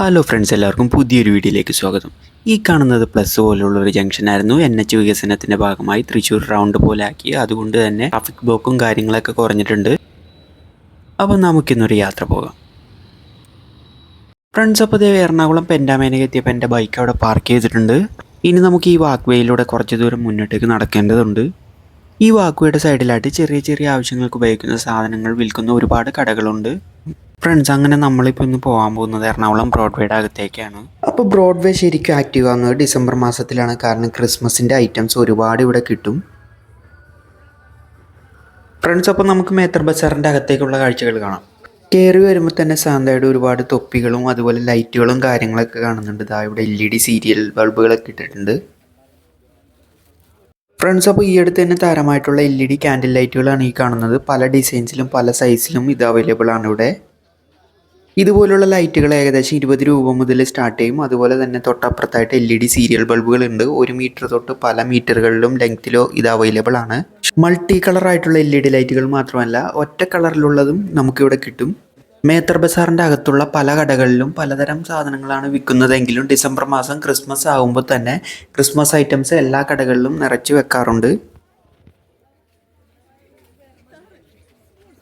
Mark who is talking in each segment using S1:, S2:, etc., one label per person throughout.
S1: Hello friends എല്ലാവർക്കും പുതിയൊരു വീഡിയോയിലേക്ക് സ്വാഗതം. ഈ കാണുന്നത് പ്ലസ് പോലുള്ള ഒരു ജംഗ്ഷൻ ആയിരുന്നു. എൻ എച്ച് വികസനത്തിന്റെ ഭാഗമായി തൃശ്ശൂർ റൗണ്ട് പോലെ ആക്കി. അതുകൊണ്ട് തന്നെ ട്രാഫിക് ബ്ലോക്കും കാര്യങ്ങളൊക്കെ കുറഞ്ഞിട്ടുണ്ട്. അപ്പോൾ നമുക്കിന്നൊരു യാത്ര പോകാം. ഫ്രണ്ട്സ് അപ്പോൾ ദേ എറണാകുളം പെൻഡാമേനയ്ക്ക് എത്തിയപ്പോൾ എന്റെ ബൈക്ക് അവിടെ പാർക്ക് ചെയ്തിട്ടുണ്ട്. ഇനി നമുക്ക് ഈ വാക്ക് വേയിലൂടെ കുറച്ച് ദൂരം മുന്നോട്ടേക്ക് നടക്കേണ്ടതുണ്ട്. ഈ വാക്കുവയുടെ സൈഡിലായിട്ട് ചെറിയ ചെറിയ ആവശ്യങ്ങൾക്ക് ഉപയോഗിക്കുന്ന സാധനങ്ങൾ വിൽക്കുന്ന ഒരുപാട് കടകളുണ്ട്. ഫ്രണ്ട്സ് അങ്ങനെ നമ്മളിപ്പോൾ ഇന്ന് പോകാൻ പോകുന്നത് എറണാകുളം ബ്രോഡ്വേയുടെ അകത്തേക്കാണ്. അപ്പോൾ ബ്രോഡ്വേ ശരിക്കും ആക്റ്റീവ് ആകുന്നത് ഡിസംബർ മാസത്തിലാണ്. കാരണം ക്രിസ്മസിന്റെ ഐറ്റംസ് ഒരുപാട് ഇവിടെ കിട്ടും. ഫ്രണ്ട്സ് അപ്പോൾ നമുക്ക് മേത്തർ ബസാറിന്റെ അകത്തേക്കുള്ള കാഴ്ചകൾ കാണാം. കയറി വരുമ്പോൾ തന്നെ സാന്തയുടെ ഒരുപാട് തൊപ്പികളും അതുപോലെ ലൈറ്റുകളും കാര്യങ്ങളൊക്കെ കാണുന്നുണ്ട്. ഇതാ ഇവിടെ എൽ ഇ ഡി സീരിയൽ ബൾബുകളൊക്കെ ഇട്ടിട്ടുണ്ട്. ഫ്രണ്ട്സ് അപ്പോൾ ഈ അടുത്ത് തന്നെ താരമായിട്ടുള്ള എൽ ഇ ഡി ക്യാൻഡിൽ ലൈറ്റുകളാണ് ഈ കാണുന്നത്. പല ഡിസൈൻസിലും പല സൈസിലും ഇത് അവൈലബിൾ ആണ് ഇവിടെ. ഇതുപോലുള്ള ലൈറ്റുകൾ ഏകദേശം ഇരുപത് രൂപ മുതൽ സ്റ്റാർട്ട് ചെയ്യും. അതുപോലെ തന്നെ തൊട്ടപ്പുറത്തായിട്ട് എൽ ഇ ഡി സീരിയൽ ബൾബുകൾ ഉണ്ട് ഒരു മീറ്റർ തൊട്ട് പല മീറ്ററുകളിലും ലെങ്ത്തിലോ ഇത് അവൈലബിൾ ആണ്. മൾട്ടി കളർ ആയിട്ടുള്ള എൽ ഇ ഡി ലൈറ്റുകൾ മാത്രമല്ല ഒറ്റ കളറിലുള്ളതും നമുക്കിവിടെ കിട്ടും. മേത്തർ ബസാറിന്റെ അകത്തുള്ള പല കടകളിലും പലതരം സാധനങ്ങളാണ് വിൽക്കുന്നതെങ്കിലും ഡിസംബർ മാസം ക്രിസ്മസ് ആകുമ്പോൾ തന്നെ ക്രിസ്മസ് ഐറ്റംസ് എല്ലാ കടകളിലും നിറച്ച് വെക്കാറുണ്ട്.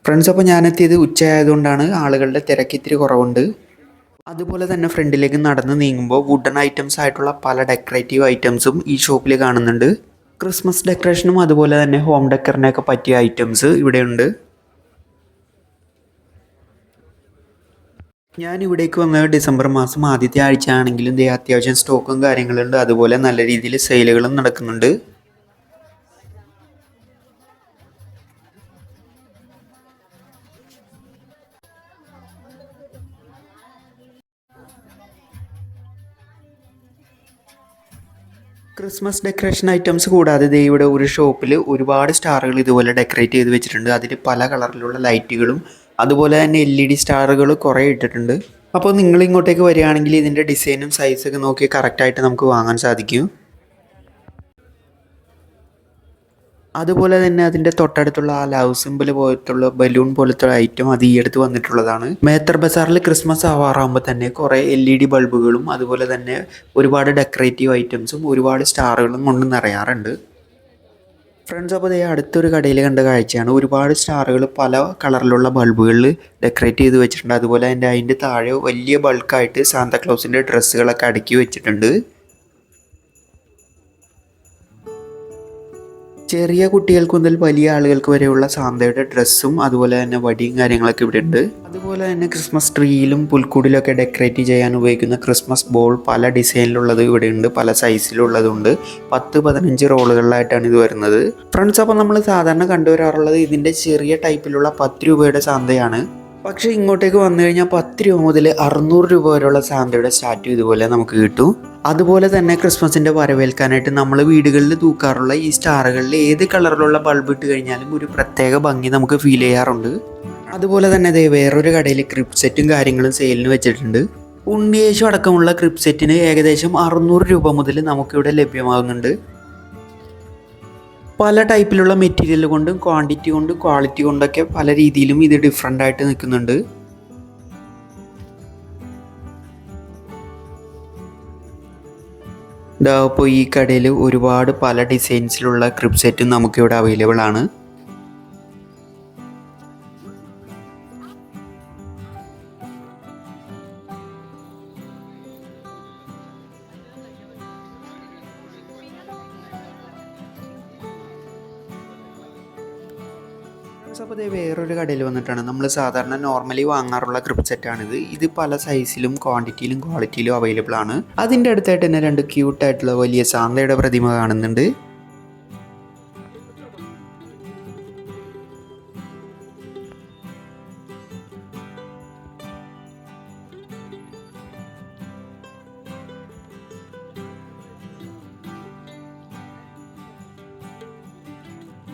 S1: ഫ്രണ്ട്സ് അപ്പോൾ ഞാനെത്തിയത് ഉച്ചയായതുകൊണ്ടാണ്. ആളുകളുടെ തിരക്ക് ഇത്തിരി കുറവുണ്ട്. അതുപോലെ തന്നെ ഫ്രണ്ടിലേക്ക് നടന്ന് നീങ്ങുമ്പോൾ വുഡൻ ഐറ്റംസ് ആയിട്ടുള്ള പല ഡെക്കറേറ്റീവ് ഐറ്റംസും ഈ ഷോപ്പിൽ കാണുന്നുണ്ട്. ക്രിസ്മസ് ഡെക്കറേഷനും അതുപോലെ തന്നെ ഹോം ഡെക്കറിനൊക്കെ പറ്റിയ ഐറ്റംസ് ഇവിടെയുണ്ട് ഞാൻ ഇവിടേക്ക് വന്നത് ഡിസംബർ മാസം ആദ്യത്തെ ആഴ്ച ആണെങ്കിലും ദേ അത്യാവശ്യം സ്റ്റോക്കും കാര്യങ്ങളുണ്ട്. അതുപോലെ നല്ല രീതിയിൽ സെയിലുകളും നടക്കുന്നുണ്ട്. ക്രിസ്മസ് ഡെക്കറേഷൻ ഐറ്റംസ് കൂടാതെ ഇവിടെ ഒരു ഷോപ്പിൽ ഒരുപാട് സ്റ്റാറുകൾ ഇതുപോലെ ഡെക്കറേറ്റ് ചെയ്ത് വെച്ചിട്ടുണ്ട്. അതിൽ പല കളറിലുള്ള ലൈറ്റുകളും അതുപോലെ തന്നെ എൽ ഇ ഡി സ്റ്റാറുകൾ കുറേ ഇട്ടിട്ടുണ്ട്. അപ്പോൾ നിങ്ങൾ ഇങ്ങോട്ടേക്ക് വരികയാണെങ്കിൽ ഇതിന്റെ ഡിസൈനും സൈസൊക്കെ നോക്കി കറക്റ്റായിട്ട് നമുക്ക് വാങ്ങാൻ സാധിക്കും. അതുപോലെ തന്നെ അതിന്റെ തൊട്ടടുത്തുള്ള ആ ലവ് സിമ്പിൾ പോലത്തുള്ള ബലൂൺ പോലത്തെ ഐറ്റം അത് ഈ അടുത്ത് വന്നിട്ടുള്ളതാണ്. മേത്തർ ബസാറിൽ ക്രിസ്മസ് ആവാറാകുമ്പോൾ തന്നെ കുറേ എൽ ഇ ഡി ബൾബുകളും അതുപോലെ തന്നെ ഒരുപാട് ഡെക്കറേറ്റീവ് ഐറ്റംസും ഒരുപാട് സ്റ്റാറുകളും കൊണ്ട് നിറയാറുണ്ട്. ഫ്രണ്ട്സ് അപ്പോൾ ഇതേ അടുത്തൊരു കടയിൽ കണ്ട കാഴ്ചയാണ്. ഒരുപാട് സ്റ്റാറുകൾ പല കളറിലുള്ള ബൾബുകളിൽ ഡെക്കറേറ്റ് ചെയ്ത് വെച്ചിട്ടുണ്ട്. അതുപോലെ അതിന്റെ അതിന്റെ താഴെ വലിയ ബൾക്കായിട്ട് സാന്താക്ലോസിന്റെ ഡ്രസ്സുകളൊക്കെ അടുക്കി വെച്ചിട്ടുണ്ട്. ചെറിയ കുട്ടികൾക്ക് മുതൽ വലിയ ആളുകൾക്ക് വരെയുള്ള സാന്തയുടെ ഡ്രസ്സും അതുപോലെ തന്നെ വടിയും കാര്യങ്ങളൊക്കെ ഇവിടെ ഉണ്ട്. അതുപോലെ തന്നെ ക്രിസ്മസ് ട്രീയിലും പുൽക്കൂടിലൊക്കെ ഡെക്കറേറ്റ് ചെയ്യാൻ ഉപയോഗിക്കുന്ന ക്രിസ്മസ് ബോൾ പല ഡിസൈനിലുള്ളത് ഇവിടെ ഉണ്ട് പല സൈസിലുള്ളതുണ്ട് പത്ത് പതിനഞ്ച് റോളുകളിലായിട്ടാണ് ഇത് വരുന്നത്. ഫ്രണ്ട്സ് അപ്പോൾ നമ്മൾ സാധാരണ കണ്ടുവരാറുള്ളത് ഇതിന്റെ ചെറിയ ടൈപ്പിലുള്ള പത്ത് രൂപയുടെ സാന്തയാണ്. പക്ഷേ ഇങ്ങോട്ടേക്ക് വന്നു കഴിഞ്ഞാൽ പത്ത് രൂപ മുതൽ അറുന്നൂറ് രൂപ വരെയുള്ള സാന്തയുടെ സ്റ്റാറ്റു ഇതുപോലെ നമുക്ക് കിട്ടും. അതുപോലെ തന്നെ ക്രിസ്മസിന്റെ വരവേൽക്കാനായിട്ട് നമ്മൾ വീടുകളിൽ തൂക്കാറുള്ള ഈ സ്റ്റാറുകളിൽ ഏത് കളറിലുള്ള ബൾബ് ഇട്ട് കഴിഞ്ഞാലും ഒരു പ്രത്യേക ഭംഗി നമുക്ക് ഫീൽ ചെയ്യാറുണ്ട്. അതുപോലെ തന്നെ അതേ വേറൊരു കടയിൽ ക്രിപ് സെറ്റും കാര്യങ്ങളും സെയിലിന് വെച്ചിട്ടുണ്ട്. ഉണ്ണിയേശു അടക്കമുള്ള ക്രിപ് സെറ്റിന് ഏകദേശം അറുന്നൂറ് രൂപ മുതൽ നമുക്കിവിടെ ലഭ്യമാകുന്നുണ്ട്. പല ടൈപ്പിലുള്ള മെറ്റീരിയൽ കൊണ്ടും ക്വാണ്ടിറ്റി കൊണ്ടും ക്വാളിറ്റി കൊണ്ടൊക്കെ പല രീതിയിലും ഇത് ഡിഫറെന്റ് ആയിട്ട് നിൽക്കുന്നുണ്ട്. ഇപ്പോൾ ഈ കടയിൽ ഒരുപാട് പല ഡിസൈൻസിലുള്ള ക്രിപ്സെറ്റും നമുക്കിവിടെ അവൈലബിൾ ആണ്. വേറൊരു കടയിൽ വന്നിട്ടാണ്. നമ്മൾ സാധാരണ നോർമലി വാങ്ങാറുള്ള ക്രിപ്പ് സെറ്റാണിത് ഇത് പല സൈസിലും ക്വാണ്ടിറ്റിയിലും ക്വാളിറ്റിയിലും അവൈലബിൾ ആണ്. അതിന്റെ അടുത്തായിട്ട് തന്നെ രണ്ട് ക്യൂട്ടായിട്ടുള്ള വലിയ സാന്തയുടെ പ്രതിമ കാണുന്നുണ്ട്.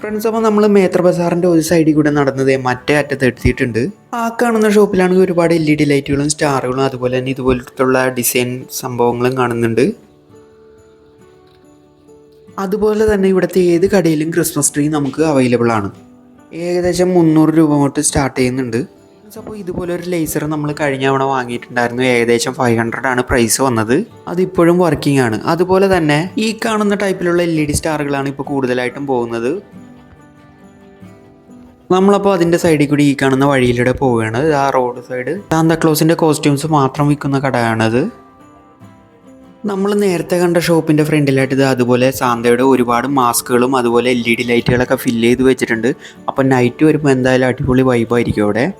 S1: ഫ്രണ്ട്സ് അപ്പോൾ നമ്മൾ മേത്ര ബസാറിന്റെ ഒരു സൈഡിൽ കൂടെ നടന്നത് മറ്റേ അറ്റത്ത് എത്തിയിട്ടുണ്ട്. ആ കാണുന്ന ഷോപ്പിലാണെങ്കിൽ ഒരുപാട് എൽ ഇ ഡി ലൈറ്റുകളും സ്റ്റാറുകളും അതുപോലെ തന്നെ ഇതുപോലത്തുള്ള ഡിസൈൻ സംഭവങ്ങളും കാണുന്നുണ്ട്. അതുപോലെ തന്നെ ഇവിടുത്തെ ഏത് കടയിലും ക്രിസ്മസ് ട്രീ നമുക്ക് അവൈലബിൾ ആണ്. ഏകദേശം മുന്നൂറ് രൂപ തൊട്ട് സ്റ്റാർട്ട് ചെയ്യുന്നുണ്ട്. അപ്പോൾ ഇതുപോലെ ഒരു ലേസർ നമ്മൾ കഴിഞ്ഞ തവണ വാങ്ങിയിട്ടുണ്ടായിരുന്നു. ഏകദേശം ഫൈവ് ഹൺഡ്രഡ് ആണ് പ്രൈസ് വന്നത്. അതിപ്പോഴും വർക്കിംഗ് ആണ്. അതുപോലെ തന്നെ ഈ കാണുന്ന ടൈപ്പിലുള്ള എൽ ഇ ഡി സ്റ്റാറുകളാണ് ഇപ്പോൾ കൂടുതലായിട്ടും പോകുന്നത്. നമ്മളപ്പോൾ അതിന്റെ സൈഡിൽ കൂടി ഈ കാണുന്ന വഴിയിലൂടെ പോവുകയാണ്. ആ റോഡ് സൈഡ് സാന്താക്ലോസിന്റെ കോസ്റ്റ്യൂംസ് മാത്രം വിൽക്കുന്ന കടയാണത്. നമ്മൾ നേരത്തെ കണ്ട ഷോപ്പിന്റെ ഫ്രണ്ടിലായിട്ട് ഇത് അതുപോലെ സാന്തയുടെ ഒരുപാട് മാസ്കുകളും അതുപോലെ എൽ ഇ ഡി ലൈറ്റുകളൊക്കെ ഫില്ല് ചെയ്ത് വെച്ചിട്ടുണ്ട്. അപ്പോൾ നൈറ്റ് വരുമ്പോൾ എന്തായാലും അടിപൊളി വൈബായിരിക്കും അവിടെ.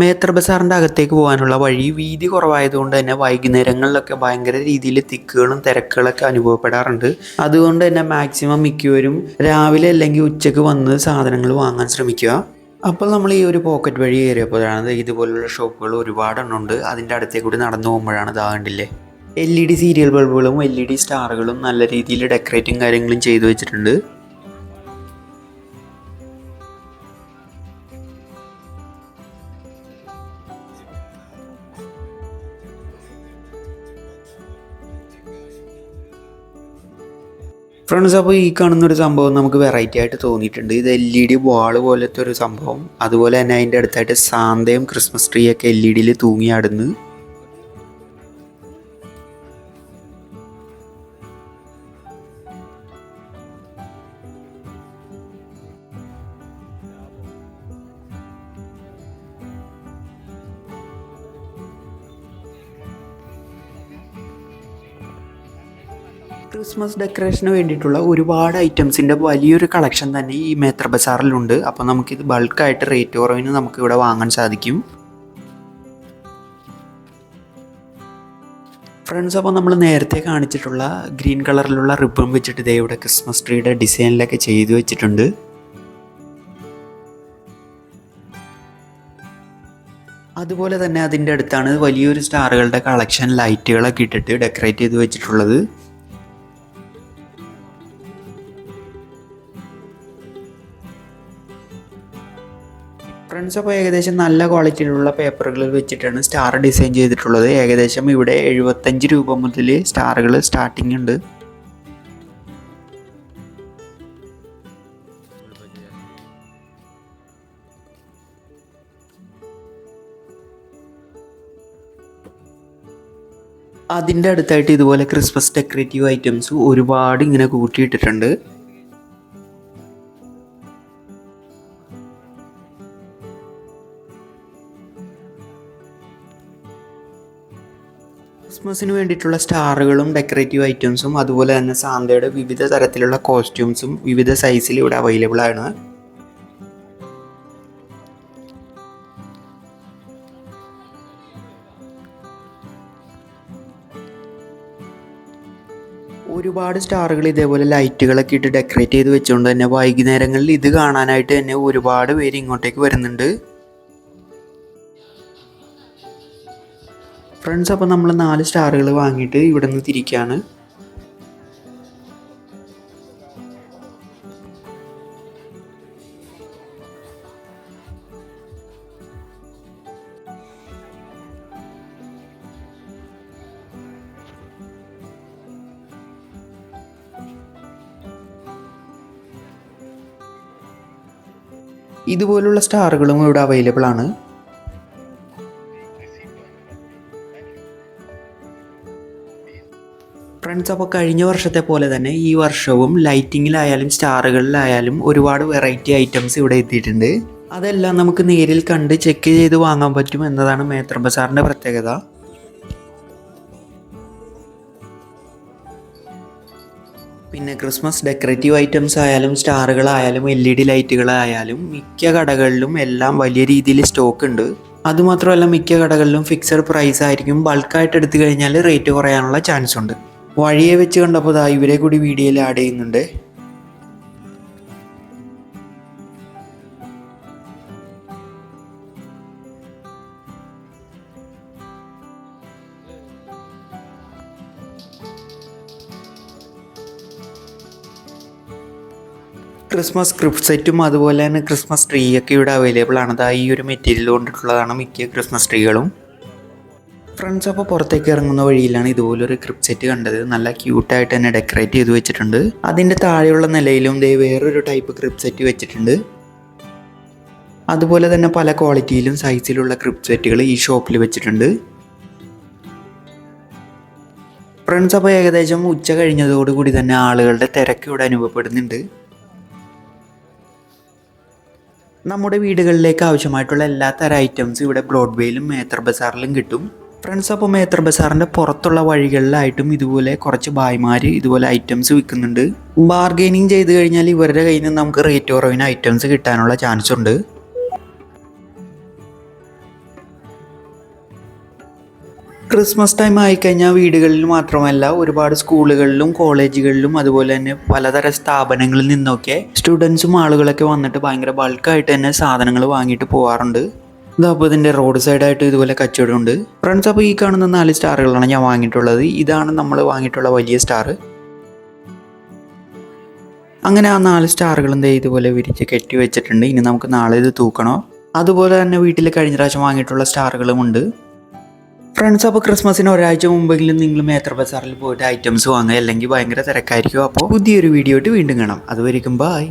S1: മേത്ര ബസാറിന്റെ അകത്തേക്ക് പോകാനുള്ള വഴി വീതി കുറവായതുകൊണ്ട് തന്നെ വൈകുന്നേരങ്ങളിലൊക്കെ ഭയങ്കര രീതിയിൽ തിക്കുകളും തിരക്കുകളൊക്കെ അനുഭവപ്പെടാറുണ്ട്. അതുകൊണ്ട് തന്നെ മാക്സിമം മിക്കവരും രാവിലെ അല്ലെങ്കിൽ ഉച്ചയ്ക്ക് വന്ന് സാധനങ്ങൾ വാങ്ങാൻ ശ്രമിക്കുക. അപ്പോൾ നമ്മൾ ഈ ഒരു പോക്കറ്റ് വഴി കയറിയപ്പോഴാണ് ഇതുപോലുള്ള ഷോപ്പുകൾ ഒരുപാടെണ്ണമുണ്ട് അതിന്റെ അടുത്തേക്ക് കൂടി നടന്നു പോകുമ്പോഴാണ് ഇതാകണ്ടില്ലേ എൽ ഇ ഡി സീരിയൽ ബൾബുകളും എൽ ഇ ഡി സ്റ്റാറുകളും നല്ല രീതിയിൽ ഡെക്കറേറ്റും കാര്യങ്ങളും ചെയ്തു വെച്ചിട്ടുണ്ട്. ഫ്രണ്ട്സ് അപ്പോൾ ഈ കാണുന്ന ഒരു സംഭവം നമുക്ക് വെറൈറ്റി ആയിട്ട് തോന്നിയിട്ടുണ്ട്. ഇത് എൽ ഇ ഡി വാൾ പോലത്തെ ഒരു സംഭവം. അതുപോലെ തന്നെ അതിന്റെ അടുത്തായിട്ട് സാന്തയും ക്രിസ്മസ് ട്രീ ഒക്കെ എൽ ഇ ഡിയിൽ തൂങ്ങിയാടുന്നു ക്രിസ്മസ് ഡെക്കറേഷന് വേണ്ടിയിട്ടുള്ള ഒരുപാട് ഐറ്റംസിന്റെ വലിയൊരു കളക്ഷൻ തന്നെ ഈ മേത്ര ബസാറിലുണ്ട്. അപ്പോൾ നമുക്കിത് ബൾക്കായിട്ട് റേറ്റ് കുറവിന് നമുക്ക് ഇവിടെ വാങ്ങാൻ സാധിക്കും. ഫ്രണ്ട്സ് അപ്പോൾ നമ്മൾ നേരത്തെ കാണിച്ചിട്ടുള്ള ഗ്രീൻ കളറിലുള്ള റിബൺ വെച്ചിട്ട് ഇതേ ഇവിടെ ക്രിസ്മസ് ട്രീയുടെ ഡിസൈനിലൊക്കെ ചെയ്തു വെച്ചിട്ടുണ്ട്. അതുപോലെ തന്നെ അതിന്റെ അടുത്താണ് വലിയൊരു സ്റ്റാറുകളുടെ കളക്ഷൻ ലൈറ്റുകളൊക്കെ ഇട്ടിട്ട് ഡെക്കറേറ്റ് ചെയ്ത് വെച്ചിട്ടുള്ളത്. ഫ്രണ്ട്സ് അപ്പോൾ ഏകദേശം നല്ല ക്വാളിറ്റിയിലുള്ള പേപ്പറുകൾ വെച്ചിട്ടാണ് സ്റ്റാർ ഡിസൈൻ ചെയ്തിട്ടുള്ളത്. ഏകദേശം ഇവിടെ എഴുപത്തഞ്ച് രൂപ മുതൽ സ്റ്റാറുകൾ സ്റ്റാർട്ടിംഗ് ഉണ്ട്. അതിന്റെ അടുത്തായിട്ട് ഇതുപോലെ ക്രിസ്മസ് ഡെക്കറേറ്റീവ് ഐറ്റംസ് ഒരുപാട് ഇങ്ങനെ കൂട്ടിയിട്ടിട്ടുണ്ട്. ക്രിസ്മസിന് വേണ്ടിയിട്ടുള്ള സ്റ്റാറുകളും ഡെക്കറേറ്റീവ് ഐറ്റംസും അതുപോലെ തന്നെ സാന്തയുടെ വിവിധ തരത്തിലുള്ള കോസ്റ്റ്യൂംസും വിവിധ സൈസിൽ ഇവിടെ അവൈലബിൾ ആണ്. ഒരുപാട് സ്റ്റാറുകൾ ഇതേപോലെ ലൈറ്റുകളൊക്കെ ഇട്ട് ഡെക്കറേറ്റ് ചെയ്ത് വെച്ചുകൊണ്ട് തന്നെ വൈകുന്നേരങ്ങളിൽ ഇത് കാണാനായിട്ട് തന്നെ ഒരുപാട് പേര് ഇങ്ങോട്ടേക്ക് വരുന്നുണ്ട്. ഫ്രണ്ട്സ് അപ്പോൾ നമ്മൾ നാല് സ്റ്റാറുകൾ വാങ്ങിയിട്ട് ഇവിടെ നിന്ന് തിരിക്കുകയാണ് ഇതുപോലുള്ള സ്റ്റാറുകളും ഇവിടെ അവൈലബിൾ ആണ്. ഫ്രണ്ട്സ് അപ്പോൾ കഴിഞ്ഞ വർഷത്തെ പോലെ തന്നെ ഈ വർഷവും ലൈറ്റിങ്ങിലായാലും സ്റ്റാറുകളിലായാലും ഒരുപാട് വെറൈറ്റി ഐറ്റംസ് ഇവിടെ എത്തിയിട്ടുണ്ട്. അതെല്ലാം നമുക്ക് നേരിൽ കണ്ട് ചെക്ക് ചെയ്ത് വാങ്ങാൻ പറ്റും എന്നതാണ് മേത്ര ബസാറിന്റെ പ്രത്യേകത. പിന്നെ ക്രിസ്മസ് ഡെക്കറേറ്റീവ് ഐറ്റംസ് ആയാലും സ്റ്റാറുകളായാലും എൽ ഇ ഡി ലൈറ്റുകളായാലും മിക്ക കടകളിലും എല്ലാം വലിയ രീതിയിൽ സ്റ്റോക്ക് ഉണ്ട്. അതുമാത്രമല്ല മിക്ക കടകളിലും ഫിക്സഡ് പ്രൈസ് ആയിരിക്കും. ബൾക്കായിട്ട് എടുത്തു കഴിഞ്ഞാൽ റേറ്റ് കുറയാനുള്ള ചാൻസ് ഉണ്ട്. വഴിയെ വെച്ച് കണ്ടപ്പോൾ ദാ ഇവരെ കൂടി വീഡിയോയിൽ ആഡ് ചെയ്യുന്നുണ്ട്. ക്രിസ്മസ് ക്രിപ്റ്റ് സെറ്റും അതുപോലെ തന്നെ ക്രിസ്മസ് ട്രീയൊക്കെ ഇവിടെ അവൈലബിൾ ആണ്. ദാ ഈ ഒരു മെറ്റീരിയൽ കൊണ്ടിട്ടുള്ളതാണ് മിക്ക ക്രിസ്മസ് ട്രീകളും ഫ്രണ്ട്സ് അപ്പോൾ പുറത്തേക്ക് ഇറങ്ങുന്ന വഴിയിലാണ് ഇതുപോലൊരു ക്രിപ്സെറ്റ് കണ്ടത്. നല്ല ക്യൂട്ടായിട്ട് തന്നെ ഡെക്കറേറ്റ് ചെയ്ത് വെച്ചിട്ടുണ്ട്. അതിന്റെ താഴെയുള്ള നിലയിലും ദേ വേറൊരു ടൈപ്പ് ക്രിപ്സെറ്റ് വെച്ചിട്ടുണ്ട്. അതുപോലെ തന്നെ പല ക്വാളിറ്റിയിലും സൈസിലുള്ള ക്രിപ്റ്റ് സെറ്റുകൾ ഈ ഷോപ്പിൽ വെച്ചിട്ടുണ്ട്. ഫ്രണ്ട്സ് അപ്പോൾ ഏകദേശം ഉച്ച കഴിഞ്ഞതോടുകൂടി തന്നെ ആളുകളുടെ തിരക്ക് ഇവിടെ അനുഭവപ്പെടുന്നുണ്ട്. നമ്മുടെ വീടുകളിലേക്ക് ആവശ്യമായിട്ടുള്ള എല്ലാ തരം ഐറ്റംസും ഇവിടെ ബ്രോഡ്വേയിലും മേത്ര ബസാറിലും കിട്ടും. ഫ്രണ്ട്സ് അപ്പോൾ മേത്ര ബസാറിന്റെ പുറത്തുള്ള വഴികളിലായിട്ടും ഇതുപോലെ കുറച്ച് ഭായിമാർ ഇതുപോലെ ഐറ്റംസ് വിൽക്കുന്നുണ്ട്. ബാർഗെയിനിങ് ചെയ്ത് കഴിഞ്ഞാൽ ഇവരുടെ കയ്യിൽ നിന്ന് നമുക്ക് റേറ്റ് കുറവിന് ഐറ്റംസ് കിട്ടാനുള്ള ചാൻസ് ഉണ്ട്. ക്രിസ്മസ് ടൈം ആയിക്കഴിഞ്ഞാൽ വീടുകളിൽ മാത്രമല്ല ഒരുപാട് സ്കൂളുകളിലും കോളേജുകളിലും അതുപോലെ തന്നെ പലതരം സ്ഥാപനങ്ങളിൽ നിന്നൊക്കെ സ്റ്റുഡൻസും ആളുകളൊക്കെ വന്നിട്ട് ഭയങ്കര ബൾക്കായിട്ട് തന്നെ സാധനങ്ങൾ വാങ്ങിയിട്ട് പോകാറുണ്ട് ഇതപ്പോൾ ഇതിന്റെ റോഡ് സൈഡായിട്ട് ഇതുപോലെ കച്ചവടമുണ്ട്. ഫ്രണ്ട്സ് അപ്പോൾ ഈ കാണുന്ന നാല് സ്റ്റാറുകളാണ് ഞാൻ വാങ്ങിയിട്ടുള്ളത്. ഇതാണ് നമ്മൾ വാങ്ങിയിട്ടുള്ള വലിയ സ്റ്റാർ. അങ്ങനെ ആ നാല് സ്റ്റാറുകളും ദേ ഇതുപോലെ വിരിച്ച് കെട്ടി വെച്ചിട്ടുണ്ട്. ഇനി നമുക്ക് നാളെ ഇത് തൂക്കണോ. അതുപോലെ തന്നെ വീട്ടിൽ കഴിഞ്ഞ പ്രാവശ്യം വാങ്ങിയിട്ടുള്ള സ്റ്റാറുകളുമുണ്ട് ഫ്രണ്ട്സ് അപ്പോൾ ക്രിസ്മസിന് ഒരാഴ്ച മുമ്പെങ്കിലും നിങ്ങൾ മേത്ര ബസാറിൽ പോയിട്ട് ഐറ്റംസ് വാങ്ങുക. അല്ലെങ്കിൽ ഭയങ്കര തിരക്കായിരിക്കും. അപ്പോൾ പുതിയൊരു വീഡിയോ ആയിട്ട് വീണ്ടും കാണാം. അതുവരെയും ബായ്